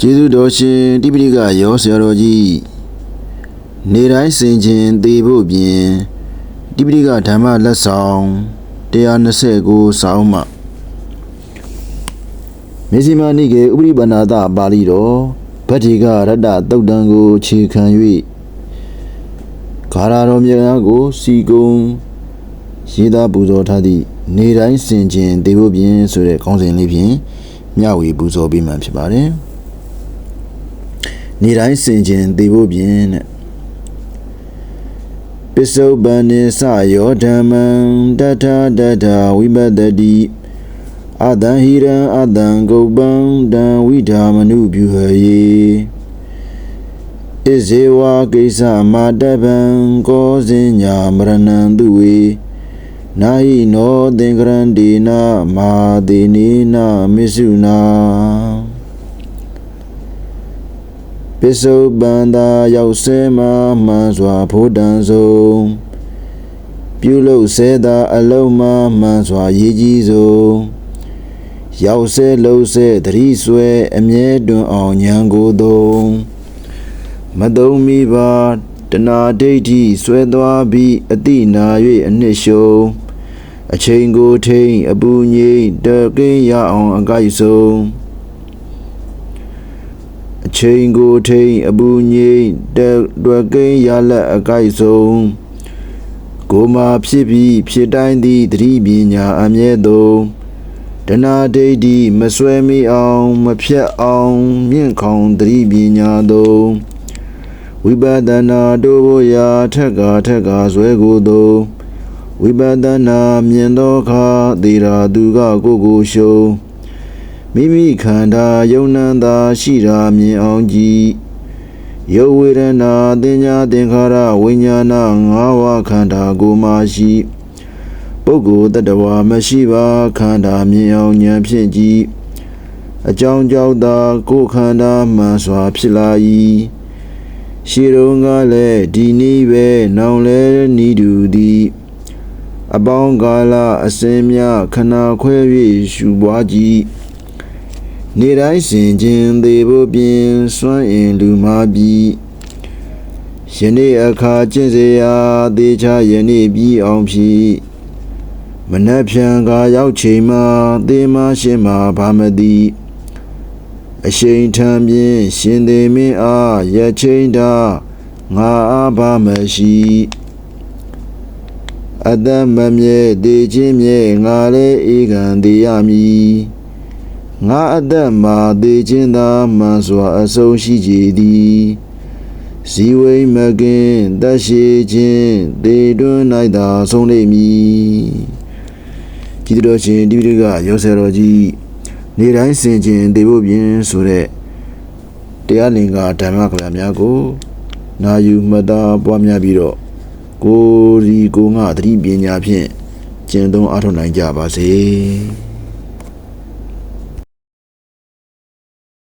ကျေးဇူးတော်ရှင်တိပိဋကရောဆရာတော်ကြီးနေတိုင်းစင်ခြင်းသေဖို့ပြင်တိပိဋကဓမ္မလက်ဆောင်129စာအုပ်မှမေဇိမာနိကေဥပရိပန္နာတပါဠိတော်ဗတ္တိကရတ္တတုတ်တံကိုခြေခံ၍ဂါရာတော်မြတ်များကို စီကုံရေးသားပူဇော်ထားသည့်နေတိုင်းစင်ခြင်းသေဖို့ပြင်ဆိုတဲ့ခေါင်းစဉ်လေးဖြင့်မျှဝေပူဇော်ပေးမှဖြစ်ပါတယ် နေတိုင်းစင်ခြင်းသေဖို့ပြင်တဲ့ပစ္စုပန်နိစယောဓမ္မံတထတထဝိပတ္တိအတံဟိရံအတံဂုပ္ပံတံဝိဓာမနုပြုဟယေဣဇေဝကိစ္စမာတပံကောဇင်ညာမရဏံသူဝေနာဟိနောသင်္ကရန္ဒီနာမာတိနေနာမစ္ဆုနာ ပစ္စုပန်သာရောက်ဆဲမှာမှန်စွာဖို့တန်ဆုံးပြုလုပ်ဆဲသာအလုံးမှမှန်စွာရည်ကြီးဆုံးရောက်ဆဲလုံးဆဲသတိဆွဲအမြဲတွင်အောင်ဉာဏ်ကိုသုံးမသုံးမိပါတဏှာဒိဋ္ဌိဆွဲသွားပြီးအတိနာ၍အနှစ်ရှုံးအချိန်ကိုထိန်အပူငိမ့်တကင်းရအောင်အကိုက်ဆုံး အချိန်ကိုထိန်အပူငိမ့်တတွက်ကင်းရလက်အကိုက်ဆုံးကိုမာဖြစ်ပြီးဖြစ်တိုင်းသည့်သတိပညာအမြဲသုံးတဏှာဒိဋ္ဌိမဆွဲမိအောင် မဖြတ်အောင် မြင့်ခေါင်သတိပညာသုံးဝိပဿနာတို့ဘုရားထက်ကထက်ကဇွဲကိုသုံးဝိပဿနာမြင်သောအခါသေရာသူကကိုကိုရှုံး မိမိခန္ဓာယုံနံသာရှိတာမြင်အောင်ကြည်ယုတ်ဝေဒနာတင်ညာသင်္ခါရဝိညာဏငါးဝါးခန္ဓာကိုယ်မှရှိပုဂ္ဂိုလ်တ attva မရှိပါခန္ဓာမြင်အောင်ဉာဏ်ဖြင့်ကြည်အကြောင်းကြောင့်သာကိုယ်ခန္ဓာမှန်စွာဖြစ်လာ၏ရှေတုံးကလည်းဒီနည်းပဲနောင်လဲဤတူသည်အပေါင်းကာလအစင်းများခနာခွဲ၍ရှူပွားကြည် နေတိုင်းစင်ခြင်းသေးဖို့ပြင်စွန့်အင်လူမာပြီးယနေ့အခါကျင့်စေရာသေချာယနေ့ပြီးအောင်ဖြစ်မနှက်ဖြံကရောက်ချိန်မှာသေမရှင်မှာဘာမသိအရှိန်ထံပြင်းရှင်သေးမင်းအားရချိန်တာငါအားဘာမရှိအတ္တမမြဲတည်ခြင်းမြဲငါလည်းဧကံတည်ရမည် ငါအတ္တမှာတည်ခြင်းသာမှန်စွာအဆုံးရှိကြသည်ဇီဝိမကင်တရှိခြင်းတေတွန်း၌သာဆုံးလိမ့်မည်ကြည်တော်ရှင်တိပိဋကရောဆရာတော်ကြီးနေတိုင်းစင်ခြင်းတေဖို့ပြင်ဆိုတဲ့တရားလင်္ကာဓမ္မကလများကိုနာယူမှတ်သားပွားများပြီးတော့ကိုယ်ဒီကိုငါသတိပညာဖြင့်ကျင့်သုံးအားထုတ်နိုင်ကြပါစေ။